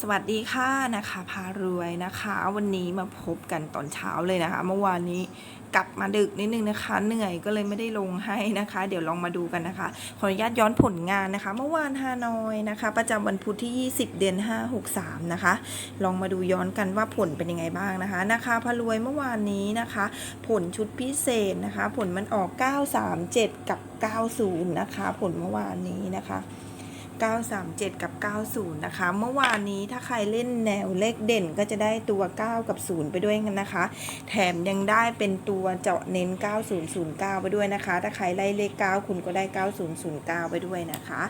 สวัสดีค่ะนะคะพารวยนะคะ วันนี้มาพบกันตอนเช้าเลยนะคะ เมื่อวานนี้กลับมาดึกนิดนึงนะคะ เหนื่อยก็เลยไม่ได้ลงให้นะคะ เดี๋ยวลองมาดูกันนะคะ ขออนุญาตย้อนผลงานนะคะ เมื่อวานฮานอยนะคะ ประจำวันพุธที่ 20 เดือน 5 63 นะคะ ลองมาดูย้อนกันว่าผลเป็นยังไงบ้างนะคะนะคะพารวยเมื่อวานนี้นะคะ ผลชุดพิเศษนะคะ ผลมันออก 937 กับ 90 นะคะ ผลเมื่อวานนี้นะคะ 937 กับ 90 นะคะ เมื่อวานนี้ถ้าใครเล่นแนวเลขเด่นก็จะได้ตัว 9 กับ 0 ไปด้วยกันนะคะ แถมยังได้เป็นตัวเจาะเน้น 9009 ไปด้วยนะคะ ถ้าใครไล่เลข 9 คุณก็ได้ 9009 ไปด้วยนะคะ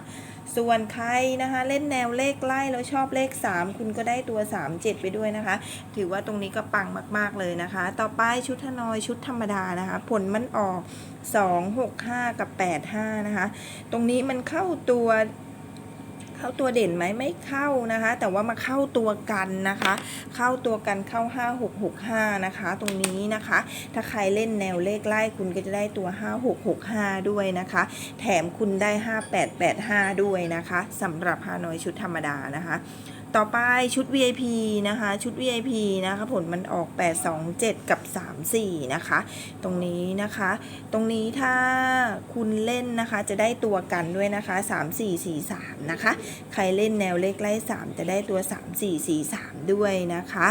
ส่วนใครนะคะเล่นแนวเลขไล่แล้วชอบเลข 3 คุณก็ได้ตัว 37 ไปด้วยนะคะ ถือว่าตรงนี้ก็ปังมาก ๆ เลยนะคะ ต่อไปชุดทนอยชุดธรรมดานะคะ ผลมันออก 2 6 5 กับ 85 นะคะ ตรงนี้มันเข้าตัว เข้าตัวเด่นไหมไม่เข้านะคะ แต่ว่ามาเข้าตัวกันนะคะ เข้าตัวกันเข้า 5665 นะคะ ตรงนี้นะคะ ถ้าใครเล่นแนวเลขไล่คุณก็จะได้ตัว 5665 ด้วยนะคะ แถมคุณได้ 5885 ด้วยนะคะสำหรับฮานอยชุดธรรมดานะคะ ต่อไปชุด VIP นะคะ ชุด VIP นะคะผลมันออก 827 กับ 34 นะคะ ตรงนี้นะคะ ตรงนี้ถ้าคุณเล่นนะคะจะได้ตัวกันด้วยนะคะ 3 4 4 3 นะคะ ใครเล่นแนวเลขไล่ 3 จะได้ตัว 3 4 4 3 ด้วยนะคะ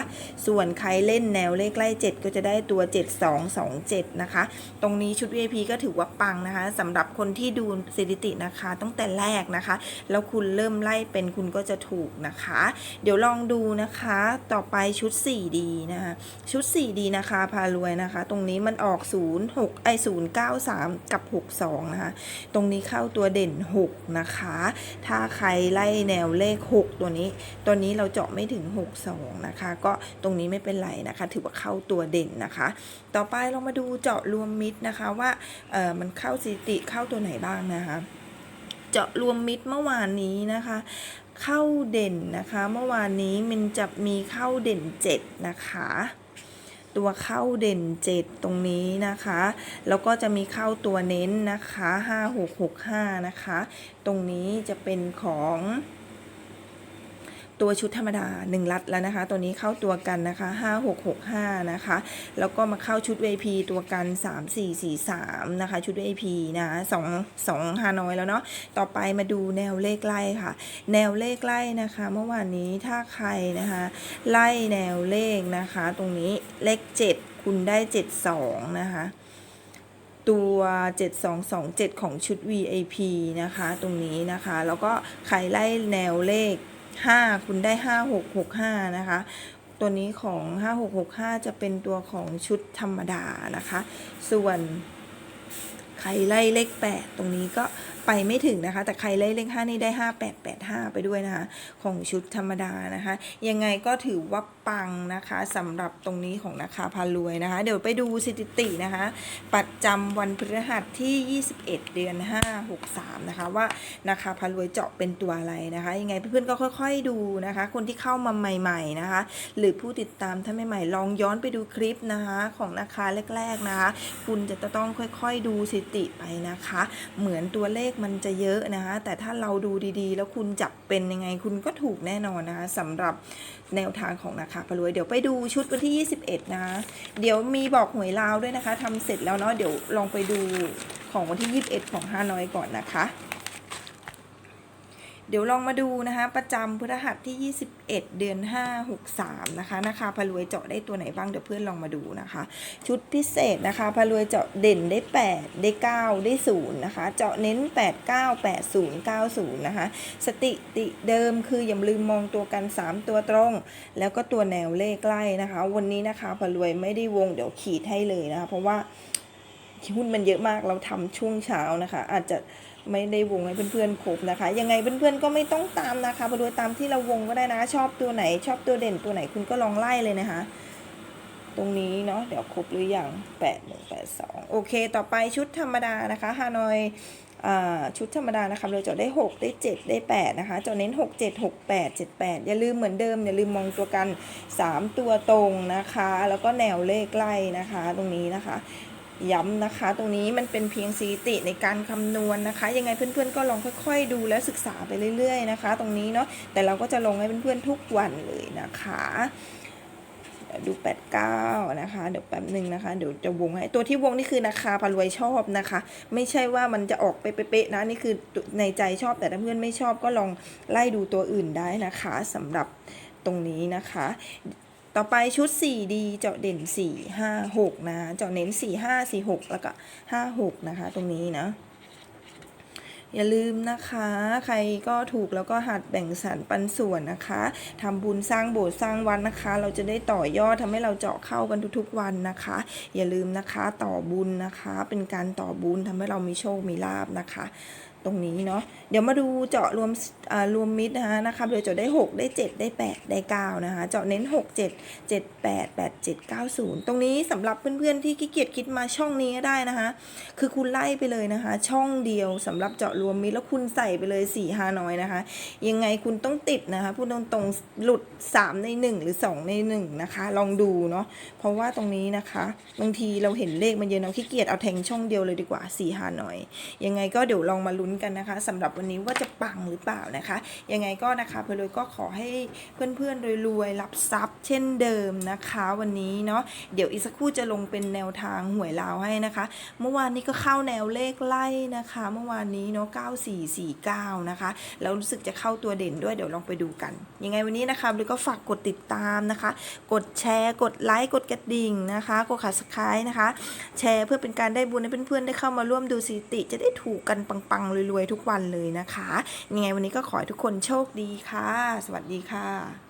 ส่วนใครเล่นแนวเลขไล่ 7 ก็จะได้ตัว 7 2 2 7 นะคะ ตรงนี้ชุด VIP ก็ถือว่าปังนะคะสำหรับคนที่ดูสถิตินะคะตั้งแต่แรกนะคะ แล้วคุณเริ่มไล่เป็นคุณก็จะถูกนะคะเดี๋ยวลองดูนะคะต่อไปชุด 4D นะคะ ชุด 4D นะคะพารวยนะคะ ตรงนี้มันออก 0 6ไอ093 กับ 62 นะคะ ตรงนี้เข้าตัวเด่น 6 นะคะ ถ้าใครไล่แนวเลข 6 ตัวนี้ ตัวนี้เราเจาะไม่ถึง 62 นะคะ ก็ตรงนี้ไม่เป็นไรนะคะ ถือว่าเข้าตัวเด่นนะคะ ต่อไปเรามาดูเจาะรวมมิตรนะคะว่าเออมันเข้าสถิติเข้าตัวไหนบ้างนะคะเจาะรวมมิตรเมื่อวานนี้นะคะ เข้าเด่นนะคะ เมื่อวานนี้มันจะมีเข้าเด่น 7 นะคะ ตัวเข้าเด่น 7 ตรงนี้นะคะ แล้วก็จะมีเข้าตัวเน้นนะคะ 5665 นะคะ ตรงนี้จะเป็นของ ตัวชุดธรรมดา1ลัดแล้วนะคะ ตัวนี้เข้าตัวกันนะคะ5665นะคะแล้วก็มาเข้าชุด VIP ตัวกัน 3443นะคะชุด VIP นะ2 2ฮานอยแล้วเนาะต่อไปมาดูแนวเลขไล่ค่ะ แนวเลขไล่นะคะ เมื่อวานนี้ถ้าใครนะคะไล่แนวเลขนะคะ ตรงนี้เลข 7 คุณได้ 72 นะคะตัว 7227 ของชุด VIP นะคะ ตรงนี้นะคะ แล้วก็ใครไล่แนวเลข 5 คุณได้ 5665 นะคะ ตัวนี้ของ 5665 จะเป็นตัวของชุดธรรมดานะคะ ส่วน ใครไล่เลข 8 ตรงนี้ก็ไปไม่ถึงนะคะ แต่ใครไล่เลข5นี่ได้ 5885 ไปด้วยนะคะ ของชุดธรรมดานะคะ ยังไงก็ถือว่าปังนะคะสำหรับตรงนี้ของนาคาพารวยนะคะ เดี๋ยวไปดูสถิตินะคะ ประจำวันพฤหัสที่ 21 เดือน 5 63 นะคะ ว่านาคาพารวยเจาะเป็นตัวอะไรนะคะ ยังไงเพื่อนๆก็ค่อยๆดูนะคะ คนที่เข้ามาใหม่ๆนะคะ หรือผู้ติดตามท่านใหม่ๆลองย้อนไปดูคลิปนะคะ ของนาคาแรกๆนะคะ คุณจะต้องค่อยๆดูสถิติไปนะคะ เหมือนตัวเลขมันจะเยอะนะคะ แต่ถ้าเราดูดีๆ แล้วคุณจับเป็นยังไงคุณก็ถูกแน่นอนนะคะสำหรับแนวทางของนาคาพรวย เดี๋ยวไปดูชุดวันที่ 21 นะคะ เดี๋ยวมีบอกหวยลาวด้วยนะคะทำเสร็จแล้วเนาะเดี๋ยวลองไปดูของวันที่ 21 ของฮานอยก่อนนะคะ ดี๋ยวลองมาดูนะคะ ประจำพฤหัสที่ 21 เดือน 5 63 นะคะนะคะพารวยเจาะได้ตัวไหนบ้างเดี๋ยวเพื่อนลองมาดูนะคะ ชุดพิเศษนะคะพารวยเจาะเด่นได้ 8 ได้ 9 ได้ 0 นะคะ เจาะเน้น 8 9 8 0 9 0 นะคะ สติติเดิมคืออย่าลืมมองตัวกัน 3 ตัวตรง แล้วก็ตัวแนวเลขใกล้นะคะ วันนี้นะคะพารวยไม่ได้วงเดี๋ยวขีดให้เลยนะคะ เพราะว่าหุ้นมันเยอะมากเราทำช่วงเช้านะคะ อาจจะ ไม่ได้วงให้เพื่อนๆครบนะคะ ยังไงเพื่อนๆก็ไม่ต้องตามนะคะพารวยตามที่เราวงก็ได้นะ ชอบตัวไหน ชอบตัวเด่นตัวไหนคุณก็ลองไล่เลยนะคะ ตรงนี้เนาะเดี๋ยวครบหรือยังแปดหนึ่งแปดสองโอเค ต่อไปชุดธรรมดานะคะฮานอยชุดธรรมดานะคะเราจะได้ 6 ได้ 7 ได้ 8 นะคะจะเน้น 6 7 6 8 7 8 อย่าลืมเหมือนเดิม อย่าลืมมองตัวกัน 3 ตัวตรงนะคะ แล้วก็แนวเลขไล่นะคะ ตรงนี้นะคะ ย้ำนะคะ ตรงนี้มันเป็นเพียงสถิติในการคำนวณนะคะ ยังไงเพื่อนๆก็ลองค่อย ๆ ดูและศึกษาไปเรื่อย ๆ นะคะ ตรงนี้เนาะแต่เราก็จะลงให้เพื่อนๆทุกวันเลยนะคะดู 89 นะคะ เดี๋ยวแป๊บหนึ่งนะคะ เดี๋ยวจะวงให้ ตัวที่วงนี่คือนาคาพารวยชอบนะคะ ไม่ใช่ว่ามันจะออกไปเป๊ะๆนะ นี่คือในใจชอบ แต่ถ้าเพื่อนไม่ชอบก็ลองไล่ดูตัวอื่นได้นะคะสำหรับตรงนี้นะคะ ต่อไปชุด 4D เจาะเด่น 4 5 6 นะเจาะเน้น 4 5 4 6 แล้วก็ 5 6 นะคะ ตรงนี้นะ อย่าลืมนะคะ ใครก็ถูกแล้วก็หัดแบ่งสรรปันส่วนนะคะ ทำบุญสร้างโบสถ์สร้างวัดนนะคะ เราจะได้ต่อยอดทำให้เราเจาะเข้ากันทุกๆวันนะคะ อย่าลืมนะคะ ต่อบุญนะคะ เป็นการต่อบุญทำให้เรามีโชค มีลาบนะคะ ตรงนี้เนาะเดี๋ยวมาดูเจาะรวมอ่ารวมมิตรนะคะนะคะเดี๋ยวเจาะได้ 6 ได้ 7 ได้ 8 ได้9นะคะเจาะเน้น 6 7 7 8 8 7 9 0 ตรงนี้สำหรับเพื่อนๆที่ขี้เกียจคิดมาช่องนี้ก็ได้นะคะ คือคุณไล่ไปเลยนะคะ ช่องเดียวสำหรับเจาะรวมมิตรแล้วคุณใส่ไปเลย4ี่ฮานอยนะคะ ยังไงคุณต้องติดนะคะพูดตรงๆหลุด 3 ใน 1 หรือ 2 ใน 1 นะคะ ลองดูเนาะเพราะว่าตรงนี้นะคะบางทีเราเห็นเลขมันเยอะเราขี้เกียจเอาแทงช่องเดียวเลยดีกว่า4ี่ฮานอยยังไงก็เดี๋ยวลองมาลุ้นกันนะคะสำหรับวันนี้ว่าจะปังหรือเปล่านะคะ ยังไงก็นะคะเพลยก็ขอให้เพื่อนๆรวยๆรับทรัพย์ เช่นเดิมนะคะ วันนี้เนาะเดี๋ยวอีกสักครู่จะลงเป็นแนวทางหวยลาวให้นะคะ เมื่อวานนี้ก็เข้าแนวเลขไล่นะคะ เมื่อวานนี้เนาะ9449นะคะแล้วรู้สึกจะเข้าตัวเด่นด้วยเดี๋ยวลองไปดูกัน ยังไงวันนี้นะคะเลยก็ฝากกดติดตามนะคะ กดแชร์กดไลค์กดกระดิ่งนะคะกดขัดสครต์นะคะ แชร์เพื่อเป็นการได้บุญให้เพื่อนๆได้เข้ามาร่วมดูสถิติจะได้ถูกกันปังๆรวยๆทุกวันเลยนะคะยังไงวันนี้ก็ขอให้ทุกคนโชคดีค่ะ สวัสดีค่ะ